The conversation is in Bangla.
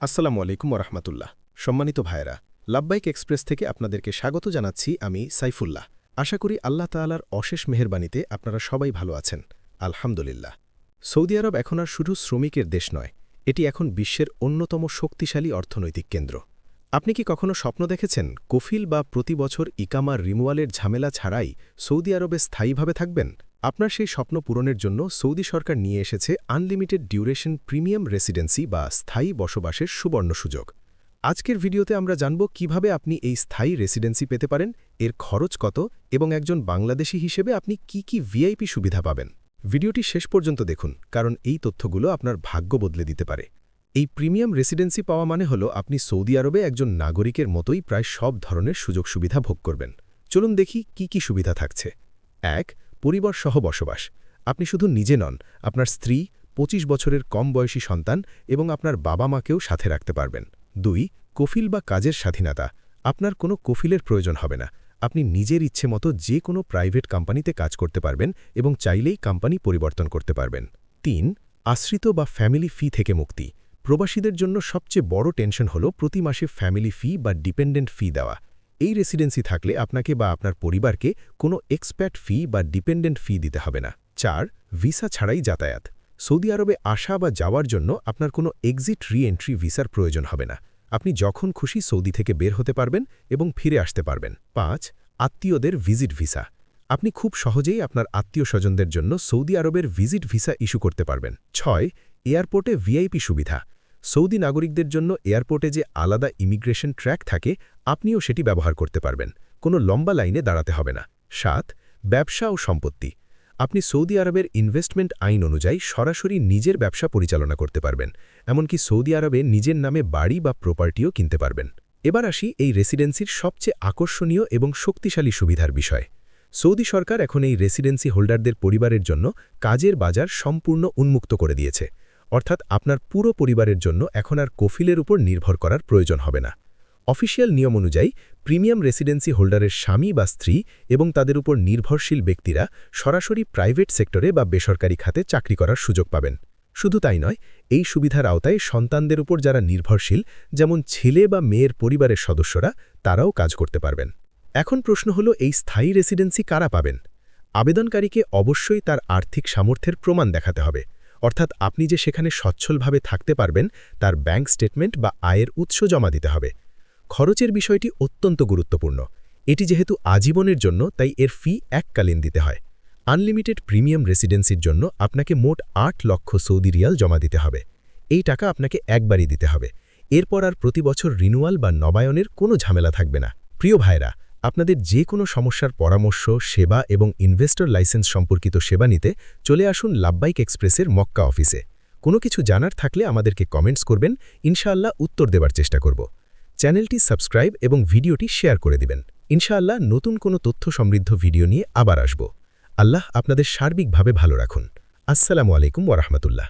আসসালামু আলাইকুম ওরহমতুল্লাহ। সম্মানিত ভাইরা লাব্বাইক এক্সপ্রেস থেকে আপনাদেরকে স্বাগত জানাচ্ছি আমি সাইফুল্লাহ। আশা করি আল্লাহ তাআলার অশেষ মেহেরবানিতে আপনারা সবাই ভালো আছেন। আলহামদুলিল্লাহ। সৌদি আরব এখন আর শুধু শ্রমিকের দেশ নয়, এটি এখন বিশ্বের অন্যতম শক্তিশালী অর্থনৈতিক কেন্দ্র। আপনি কি কখনো স্বপ্ন দেখেছেন কফিল বা প্রতি বছর ইকামার রিমুয়ালের ঝামেলা ছাড়াই সৌদি আরবে স্থায়ীভাবে থাকবেন? আপনার সেই স্বপ্ন পূরণের জন্য সৌদি সরকার নিয়ে এসেছে আনলিমিটেড ডিউরেশন প্রিমিয়াম রেসিডেন্সি বা স্থায়ী বসবাসের সুবর্ণ সুযোগ। আজকের ভিডিওতে আমরা জানব কীভাবে আপনি এই স্থায়ী রেসিডেন্সি পেতে পারেন, এর খরচ কত এবং একজন বাংলাদেশি হিসেবে আপনি কি কি ভিআইপি সুবিধা পাবেন। ভিডিওটি শেষ পর্যন্ত দেখুন, কারণ এই তথ্যগুলো আপনার ভাগ্য বদলে দিতে পারে। এই প্রিমিয়াম রেসিডেন্সি পাওয়া মানে হল আপনি সৌদি আরবে একজন নাগরিকের মতোই প্রায় সব ধরনের সুযোগ সুবিধা ভোগ করবেন। চলুন দেখি কি কি সুবিধা থাকছে। এক পরিবার সহ বসবাস। আপনি শুধু নিজে নন, আপনার স্ত্রী ২৫ বছরের কম বয়সী সন্তান এবং আপনার বাবা মাকেও সাথে রাখতে পারবেন। দুই, কফিল বা কাজের স্বাধীনতা। আপনার কোনো কফিলের প্রয়োজন হবে না। আপনি নিজের ইচ্ছে মতো যে কোনো প্রাইভেট কোম্পানিতে কাজ করতে পারবেন এবং চাইলেই কোম্পানি পরিবর্তন করতে পারবেন। তিন, আশ্রিত বা ফ্যামিলি ফি থেকে মুক্তি। প্রবাসীদের জন্য সবচেয়ে বড় টেনশন হল প্রতি মাসে ফ্যামিলি ফি বা ডিপেন্ডেন্ট ফি দেওয়া। এই রেসিডেন্সি থাকলে আপনাকে বা আপনার পরিবারকে কোনো এক্সপ্যাট ফি বা ডিপেন্ডেন্ট ফি দিতে হবে না। চার ভিসা ছাড়াই যাতায়াত। সৌদি আরবে আসা বা যাওয়ার জন্য আপনার কোনো এক্সিট রি এন্ট্রি ভিসার প্রয়োজন হবে না। আপনি যখন খুশি সৌদি থেকে বের হতে পারবেন এবং ফিরে আসতে পারবেন। পাঁচ, আত্মীয়দের ভিজিট ভিসা আপনি খুব সহজেই আপনার আত্মীয় স্বজনদের জন্য সৌদি আরবের ভিজিট ভিসা ইস্যু করতে পারবেন। ছয়, এয়ারপোর্টে ভিআইপি সুবিধা। সৌদি নাগরিকদের জন্য এয়ারপোর্টে যে আলাদা ইমিগ্রেশন ট্র্যাক থাকে, আপনিও সেটি ব্যবহার করতে পারবেন। কোনো লম্বা লাইনে দাঁড়াতে হবে না। সাত, ব্যবসা ও সম্পত্তি। আপনি সৌদি আরবের ইনভেস্টমেন্ট আইন অনুযায়ী সরাসরি নিজের ব্যবসা পরিচালনা করতে পারবেন, এমনকি সৌদি আরবে নিজের নামে বাড়ি বা প্রপার্টিও কিনতে পারবেন। এবার আসি এই রেসিডেন্সির সবচেয়ে আকর্ষণীয় এবং শক্তিশালী সুবিধার বিষয়। সৌদি সরকার এখন এই রেসিডেন্সি হোল্ডারদের পরিবারের জন্য কাজের বাজার সম্পূর্ণ উন্মুক্ত করে দিয়েছে। অর্থাৎ আপনার পুরো পরিবারের জন্য এখন আর কফিলের উপর নির্ভর করার প্রয়োজন হবে না। অফিসিয়াল নিয়ম অনুযায়ী, প্রিমিয়াম রেসিডেন্সি হোল্ডারের স্বামী বা স্ত্রী এবং তাদের উপর নির্ভরশীল ব্যক্তিরা সরাসরি প্রাইভেট সেক্টরে বা বেসরকারি খাতে চাকরি করার সুযোগ পাবেন। শুধু তাই নয়, এই সুবিধার আওতায় সন্তানদের উপর যারা নির্ভরশীল, যেমন ছেলে বা মেয়ের পরিবারের সদস্যরা, তারাও কাজ করতে পারবেন। এখন প্রশ্ন হল, এই স্থায়ী রেসিডেন্সি কারা পাবেন? আবেদনকারীকে অবশ্যই তার আর্থিক সামর্থ্যের প্রমাণ দেখাতে হবে। অর্থাৎ আপনি যে সেখানে সচ্ছলভাবে থাকতে পারবেন, তার ব্যাংক স্টেটমেন্ট বা আয়ের উৎস জমা দিতে হবে। খরচের বিষয়টি অত্যন্ত গুরুত্বপূর্ণ। এটি যেহেতু আজীবনের জন্য, তাই এর ফি এককালীন দিতে হয়। আনলিমিটেড প্রিমিয়াম রেসিডেন্সির জন্য আপনাকে মোট আট লক্ষ সৌদি রিয়াল জমা দিতে হবে। এই টাকা আপনাকে একবারই দিতে হবে। এরপর আর প্রতি বছর রিনুয়াল বা নবায়নের কোনো ঝামেলা থাকবে না। প্রিয় ভাইরা আপনাদের যে কোনো সমস্যার পরামর্শ, সেবা এবং ইনভেস্টর লাইসেন্স সম্পর্কিত সেবা নিতে চলে আসুন লাভবাইক এক্সপ্রেসের মক্কা অফিসে। কোনো কিছু জানার থাকলে আমাদেরকে কমেন্টস করবেন, ইনশাআল্লাহ উত্তর দেবার চেষ্টা করব। চ্যানেলটি সাবস্ক্রাইব এবং ভিডিওটি শেয়ার করে দিবেন। ইনশাআল্লাহ নতুন কোনো তথ্য সমৃদ্ধ ভিডিও নিয়ে আবার আসব। আল্লাহ আপনাদের সার্বিকভাবে ভালো রাখুন। আসসালামু আলাইকুম ওরহমতুল্লাহ